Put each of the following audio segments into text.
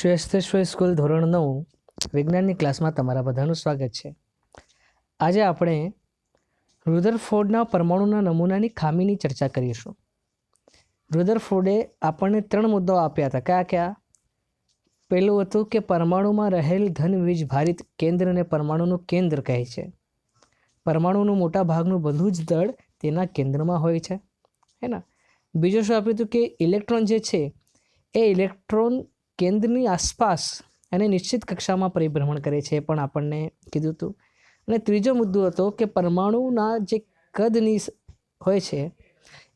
શ્રેષ્ઠેશ્વર school ધોરણ નવ, વિજ્ઞાનની ક્લાસમાં તમારા બધાનું સ્વાગત છે. આજે આપણે રુધરફોર્ડના પરમાણુના નમૂનાની ખામીની ચર્ચા કરીશું. રુધરફોર્ડે આપણને ત્રણ મુદ્દાઓ આપ્યા હતા. કયા કયા? પહેલું હતું કે પરમાણુમાં રહેલ ધન વીજ ભારિત કેન્દ્રને પરમાણુનું કેન્દ્ર કહે છે. પરમાણુનું મોટા ભાગનું બધું જ દળ તેના કેન્દ્રમાં હોય છે. હે ને? બીજું શું આપ્યું હતું કે ઇલેક્ટ્રોન જે છે, એ ઇલેક્ટ્રોન કેન્દ્રની આસપાસ એને નિશ્ચિત કક્ષામાં પરિભ્રમણ કરે છે પણ આપણને કીધું હતું અને ત્રીજો મુદ્દો હતો કે પરમાણુના જે કદની હોય છે,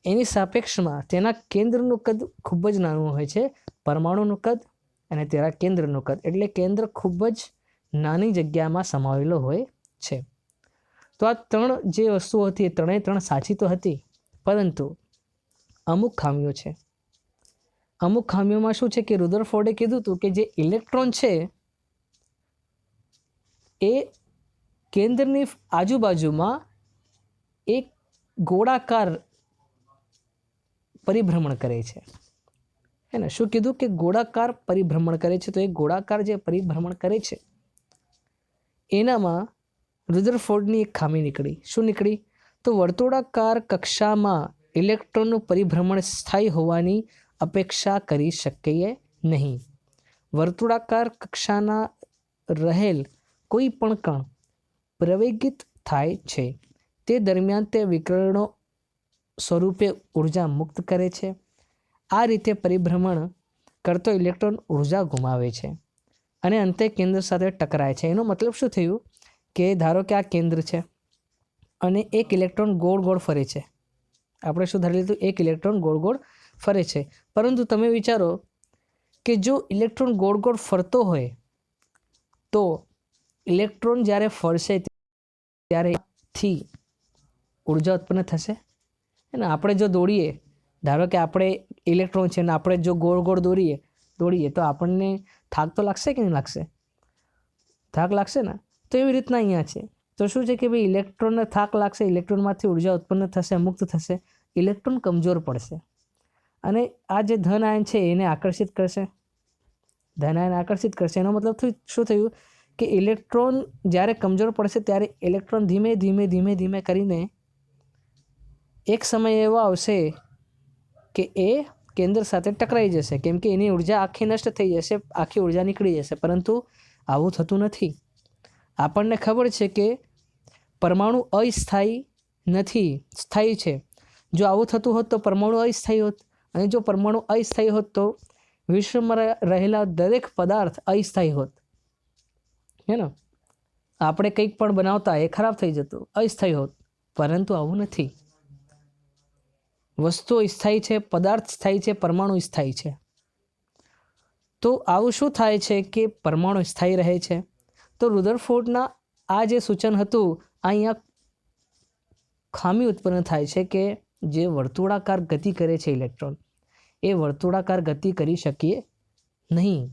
એની સાપેક્ષમાં તેના કેન્દ્રનું કદ ખૂબ જ નાનું હોય છે. પરમાણુનું કદ અને તેના કેન્દ્રનું કદ. એટલે કેન્દ્ર ખૂબ જ નાની જગ્યામાં સમાવેલો હોય છે. તો આ ત્રણ જે વસ્તુઓ હતી એ ત્રણેય ત્રણ સાચી તો હતી, પરંતુ અમુક ખામીઓ છે. અમુક ખામીઓમાં શું છે કે રુદરફોર્ડે કીધું હતું કે જે ઇલેક્ટ્રોન છે, એ કેન્દ્રની આજુબાજુમાં એક ગોળાકાર પરિભ્રમણ કરે છે. હે ને? શું કીધું કે ગોળાકાર પરિભ્રમણ કરે છે? તો એ ગોળાકાર જે પરિભ્રમણ કરે છે, એનામાં રુદરફોર્ડની એક ખામી નીકળી. શું નીકળી? તો વર્તુળાકાર કક્ષામાં ઇલેક્ટ્રોનનું પરિભ્રમણ સ્થાયી હોવાની અપેક્ષા કરી શકીએ નહીં. વર્તુળાકાર કક્ષાના રહેલ કોઈ પણ કણ પ્રવેગિત થાય છે. તે દરમિયાન તે વિકર્ણો સ્વરૂપે ઊર્જા મુક્ત કરે છે. આ રીતે પરિભ્રમણ કરતો ઇલેક્ટ્રોન ઊર્જા ગુમાવે છે અને અંતે કેન્દ્ર સાથે ટકરાય છે. એનો મતલબ શું થયું? કે ધારો કે આ કેન્દ્ર છે અને એક ઇલેક્ટ્રોન ગોળ ગોળ ફરે છે. આપણે શું ધારી લીધું? એક ઇલેક્ટ્રોન ગોળ ગોળ ફરે છે. પરંતુ તમે વિચારો કે જો ઇલેક્ટ્રોન ગોળ ગોળ ફરતો હોય તો ઇલેક્ટ્રોન જ્યારે ફરશે ત્યારેથી ઊર્જા ઉત્પન્ન થશે. અને આપણે જો દોડીએ, ધારો કે આપણે ઇલેક્ટ્રોન છે ને આપણે જો ગોળ ગોળ દોડીએ દોડીએ તો આપણને થાક તો લાગશે કે નહીં લાગશે? થાક લાગશે ને? તો એવી રીતના અહીંયા છે. તો શું છે કે ભાઈ, ઇલેક્ટ્રોનને થાક લાગશે, ઇલેક્ટ્રોનમાંથી ઊર્જા ઉત્પન્ન થશે, મુક્ત થશે, ઇલેક્ટ્રોન કમજોર પડશે. અને આ જે ધન આયન છે, એને આકર્ષિત કરશે. ધન આયન આકર્ષિત કરશે. એનો મતલબ થયું- શું થયું કે ઇલેક્ટ્રોન જ્યારે કમજોર પડશે ત્યારે ઇલેક્ટ્રોન ધીમે ધીમે ધીમે ધીમે કરીને એક સમય એવો આવશે કે એ કેન્દ્ર સાથે ટકરાઈ જશે. કેમ કે એની ઊર્જા આખી નષ્ટ થઈ જશે, આખી ઊર્જા નીકળી જશે. પરંતુ આવું થતું નથી. આપણને ખબર છે કે પરમાણુ અસ્થાયી નથી, સ્થાયી છે. જો આવું થતું હોત તો પરમાણુ અસ્થાયી હોત. અને જો પરમાણુ અસ્થાયી હોત તો વિશ્વમાં રહેલા દરેક પદાર્થ અસ્થાયી હોત. હે ને? આપણે કંઈક પણ બનાવતા એ ખરાબ થઈ જતું, અસ્થાયી હોત. પરંતુ આવું નથી. વસ્તુઓ સ્થાયી છે, પદાર્થ સ્થાયી છે, પરમાણુ સ્થાયી છે. તો આવું શું થાય છે કે પરમાણુ સ્થાયી રહે છે? તો રુદરફોર્ડના આ જે સૂચન હતું, અહીંયા ખામી ઉત્પન્ન થાય છે કે જે વર્તુળાકાર ગતિ કરે છે ઇલેક્ટ્રોન. એ વર્તુળાકાર ગતિ કરી શકીએ નહીં.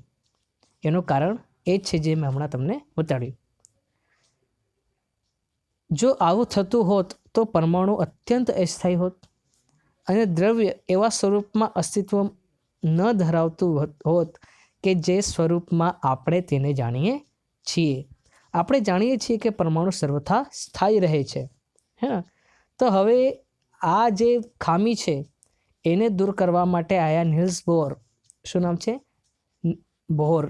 એનું કારણ એ જ છે જે મેં હમણાં તમને બતાડ્યું. જો આવું થતું હોત તો પરમાણુ અત્યંત અસ્થાયી હોત અને દ્રવ્ય એવા સ્વરૂપમાં અસ્તિત્વ ન ધરાવતું હોત- કે જે સ્વરૂપમાં આપણે તેને જાણીએ છીએ. આપણે જાણીએ છીએ કે પરમાણુ સર્વથા સ્થાયી રહે છે. હે? તો હવે આ જે ખામી છે એને દૂર કરવા માટે આયા નિલ્સ બોર. શું નામ છે? બોહર.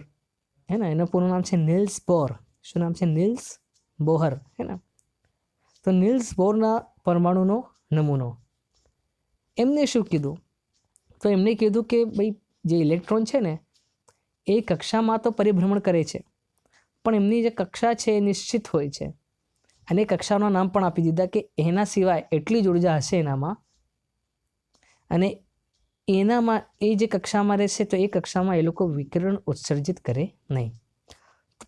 હે ને? એનું પૂરું નામ છે નિલ્સ બોર. શું નામ છે? Niels Bohr. હે ને? તો નિલ્સ બોરના પરમાણુનો નમૂનો. એમને શું કીધું? તો એમને કીધું કે ભાઈ, જે ઇલેક્ટ્રોન છે ને, એ કક્ષામાં તો પરિભ્રમણ કરે છે. પણ એમની જે કક્ષા છે એ નિશ્ચિત હોય છે. અને કક્ષાના નામ પણ આપી દીધા કે એના સિવાય એટલી જ ઊર્જા હશે એનામાં અને એનામાં, એ જે કક્ષામાં રહેશે તો એ કક્ષામાં એ લોકો વિકિરણ ઉત્સર્જિત કરે નહીં.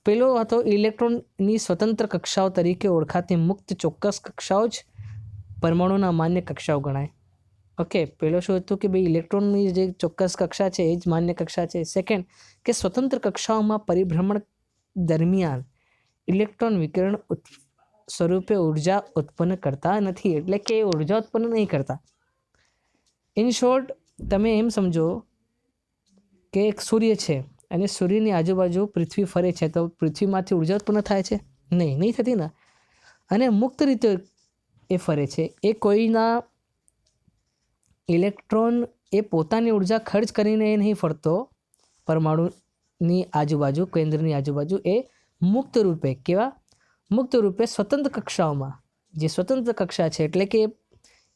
પેલો હતો ઇલેક્ટ્રોનની સ્વતંત્ર કક્ષાઓ તરીકે ઓળખાતી મુક્ત ચોક્કસ કક્ષાઓ જ પરમાણુના માન્ય કક્ષાઓ ગણાય. ઓકે, પેલો શું હતું કે ભાઈ, ઇલેક્ટ્રોનની જે ચોક્કસ કક્ષા છે એ જ માન્ય કક્ષા છે. સેકન્ડ કે સ્વતંત્ર કક્ષાઓમાં પરિભ્રમણ દરમિયાન ઇલેક્ટ્રોન વિકિરણ સ્વરૂપે ઊર્જા ઉત્પન્ન કરતા નથી, એટલે કે એ ઊર્જા ઉત્પન્ન નહીં કરતા. ઇન શોર્ટ, તમે એમ સમજો કે એક સૂર્ય છે અને સૂર્યની આજુબાજુ પૃથ્વી ફરે છે, તો પૃથ્વીમાંથી ઊર્જા ઉત્પન્ન થાય છે? નહીં નહીં થતી ને? અને મુક્ત રીતે એ ફરે છે. એ કોઈના ઇલેક્ટ્રોન એ પોતાની ઊર્જા ખર્ચ કરીને એ નહીં ફરતો, પરમાણુની આજુબાજુ, કેન્દ્રની આજુબાજુ એ મુક્ત રૂપે, કેવા? મુક્ત રૂપે સ્વતંત્ર કક્ષાઓમાં. જે સ્વતંત્ર કક્ષા છે, એટલે કે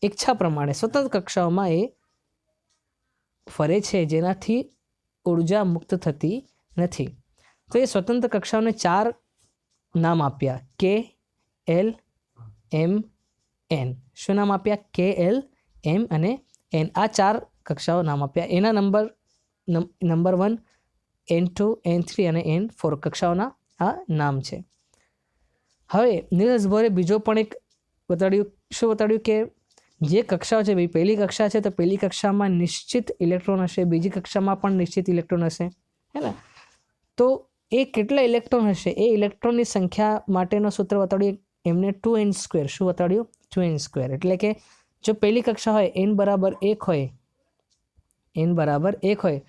ઈચ્છા પ્રમાણે સ્વતંત્ર કક્ષાઓમાં એ ફરે છે, જેનાથી ઊર્જા મુક્ત થતી નથી. તો એ સ્વતંત્ર કક્ષાઓને ચાર નામ આપ્યા. કે એલ, એમ, એન. શું નામ આપ્યા? કે એલ, એમ અને એન. આ ચાર કક્ષાઓ નામ આપ્યા. એના number number one, n two, n three અને એન ફોર કક્ષાઓના આ નામ છે. હવે નીરજ બોરે બીજો પણ એક બતાડ્યું શું બતાડ્યું કે જે કક્ષાઓ છે ભાઈ પહેલી કક્ષા છે, તો પહેલી કક્ષામાં નિશ્ચિત ઇલેક્ટ્રોન હશે, બીજી કક્ષામાં પણ નિશ્ચિત ઇલેક્ટ્રોન હશે, હે ને? તો એ કેટલા ઇલેક્ટ્રોન હશે? એ ઇલેક્ટ્રોનની સંખ્યા માટેનો સૂત્ર બતાડ્યું એમને ટુ એન સ્ક્વેર શું બતાડ્યું ટુ એન સ્ક્વેર એટલે કે જો પહેલી કક્ષા હોય એન બરાબર એક હોય એન બરાબર એક હોય,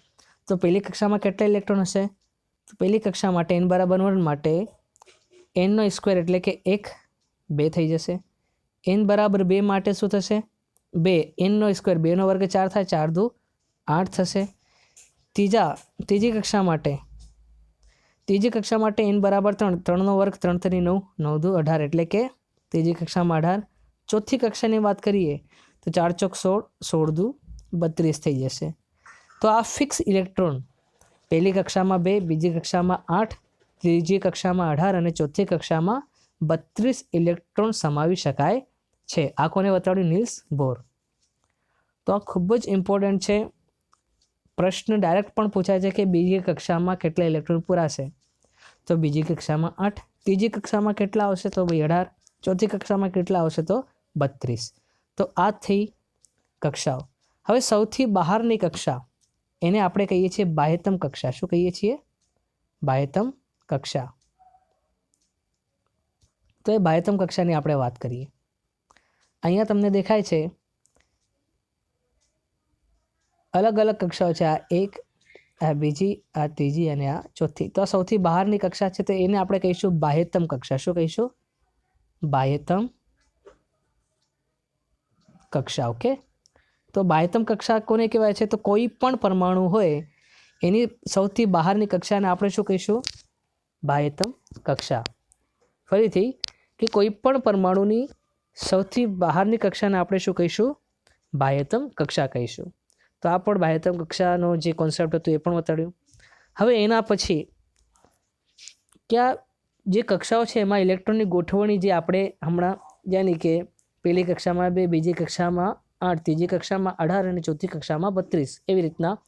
તો પહેલી કક્ષામાં કેટલા ઇલેક્ટ્રોન હશે? તો પહેલી કક્ષા માટે એન બરાબર વન માટે એનનો સ્ક્વેર એટલે કે એક બે થઈ જશે. એન બરાબર બે માટે શું થશે? બે એનનો સ્ક્વેર બેનો વર્ગ ચાર થાય, ચાર દુ આઠ થશે. ત્રીજા, ત્રીજી કક્ષા માટે, ત્રીજી કક્ષા માટે એન બરાબર ત્રણ ત્રણનો વર્ગ ત્રણ તરી નવ નવ દુ અઢાર એટલે કે ત્રીજી કક્ષામાં અઢાર. ચોથી કક્ષાની વાત કરીએ તો ચાર ચોક સોળ સોળ દુ બત્રીસ થઈ જશે. તો આ ફિક્સ ઇલેક્ટ્રોન પહેલી કક્ષામાં બે, બીજી કક્ષામાં આઠ, ત્રીજી કક્ષામાં અઢાર અને ચોથી કક્ષામાં બત્રીસ ઇલેક્ટ્રોન સમાવી શકાય છે. આ કોને બતાવ્યું નિલ્સ બોર. તો આ ખૂબ જ ઇમ્પોર્ટન્ટ છે. પ્રશ્ન ડાયરેક્ટ પણ પૂછાય છે કે બીજી કક્ષામાં કેટલા ઇલેક્ટ્રોન પૂરાશે? તો બીજી કક્ષામાં આઠ, ત્રીજી કક્ષામાં કેટલા આવશે? તો ભાઈ અઢાર, ચોથી કક્ષામાં કેટલા આવશે? તો બત્રીસ. તો આ થઈ કક્ષાઓ. હવે સૌથી બહારની કક્ષા, એને આપણે કહીએ છીએ બાહ્યતમ કક્ષા. શું કહીએ છીએ? બાહ્યતમ કક્ષા. તો એ બાહ્યતમ કક્ષાની આપણે વાત કરીએ. અહીંયા તમને દેખાય છે અલગ અલગ કક્ષાઓ છે. આ એક, આ બીજી, આ ત્રીજી અને આ ચોથી. તો આ સૌથી બહારની કક્ષા છે તો એને આપણે કહીશું બાહ્યતમ કક્ષા. શું કહીશું? બાહ્યતમ કક્ષા, ઓકે? તો બાહ્યતમ કક્ષા કોને કહેવાય છે? તો કોઈ પણ પરમાણુ હોય, એની સૌથી બહારની કક્ષાને આપણે શું કહીશું? બાહ્યતમ કક્ષા. ફરીથી, કે કોઈ પણ પરમાણુની સૌથી બહારની કક્ષાને આપણે શું કહીશું? બાહ્યતમ કક્ષા કહીશું. તો આ પણ બાહ્યતમ કક્ષાનો જે કોન્સેપ્ટ હતો એ પણ બતાડ્યું. હવે એના પછી ક્યાં જે કક્ષાઓ છે એમાં ઇલેક્ટ્રોનની ગોઠવણી જે આપણે હમણાં જાણી કે પહેલી કક્ષામાં બે, બીજી કક્ષામાં આઠ, ત્રીજી કક્ષામાં અઢાર અને ચોથી કક્ષામાં બત્રીસ એવી રીતના.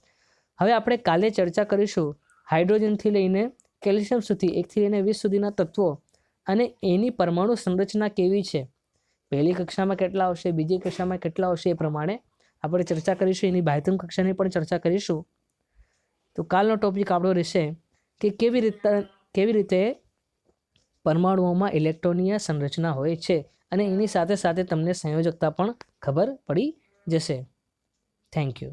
હવે આપણે કાલે ચર્ચા કરીશું હાઇડ્રોજનથી લઈને કેલ્શિયમ સુધી, એકથી લઈને વીસ સુધીના તત્વો અને એની પરમાણુ સંરચના કેવી છે? પહેલી કક્ષામાં કેટલા આવશે, બીજી કક્ષામાં કેટલા આવશે એ પ્રમાણે આપણે ચર્ચા કરીશું. એની બાહ્યતમ કક્ષાની પણ ચર્ચા કરીશું. તો કાલનો ટોપિક આપણો રહેશે કે કેવી રીતે કેવી રીતે પરમાણુઓમાં ઇલેક્ટ્રોનીય સંરચના હોય છે અને એની સાથે સાથે તમને સંયોજકતા પણ ખબર પડી જશે. Thank you